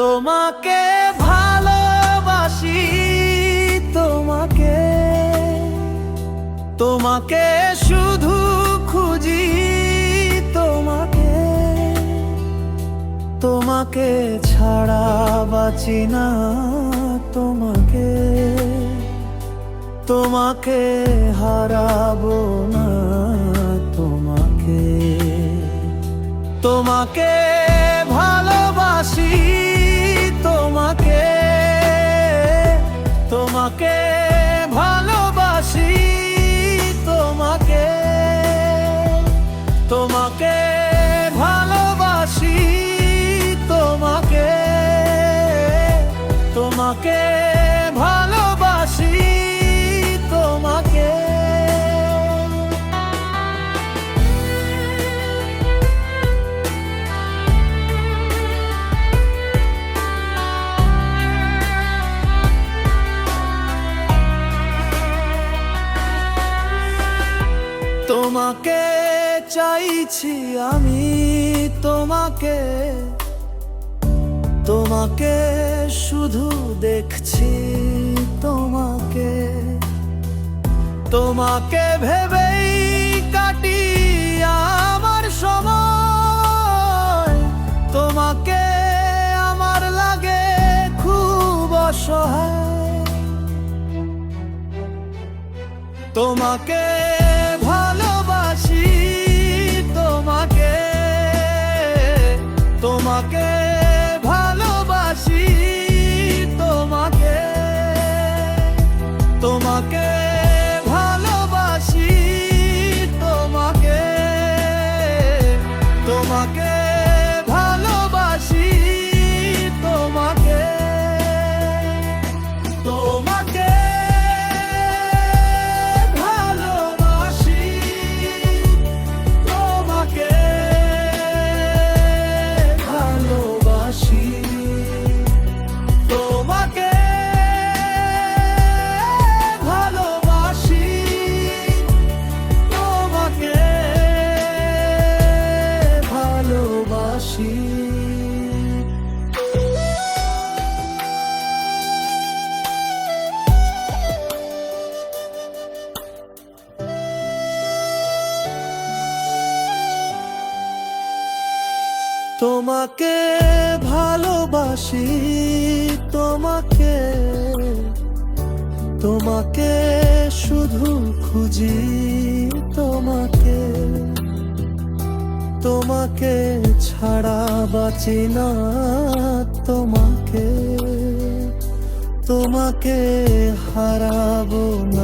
তোমাকে ভালোবাসি, তোমাকে। তোমাকে শুধু খুঁজি, তোমাকে। তোমাকে ছাড়া বাঁচি না, তোমাকে। তোমাকে হারাবো না, তোমাকে। তোমাকে তোমাকে ভালোবাসি তোমাকে। তোমাকে ভালোবাসি তোমাকে। তোমাকে তোমাকে চাইছি আমি, তোমাকে তোমাকে শুধু দেখছি তোমাকে। তোমাকে ভেবেই কাটি আমার সময়, তোমাকে আমার লাগে খুব অসহায়। তোমাকে তোমাকে ভালোবাসি, তোমাকে তোমাকে শুধু খুঁজি, তোমাকে তোমাকে ছাড়া বাঁচি না, তোমাকে তোমাকে হারাবো না।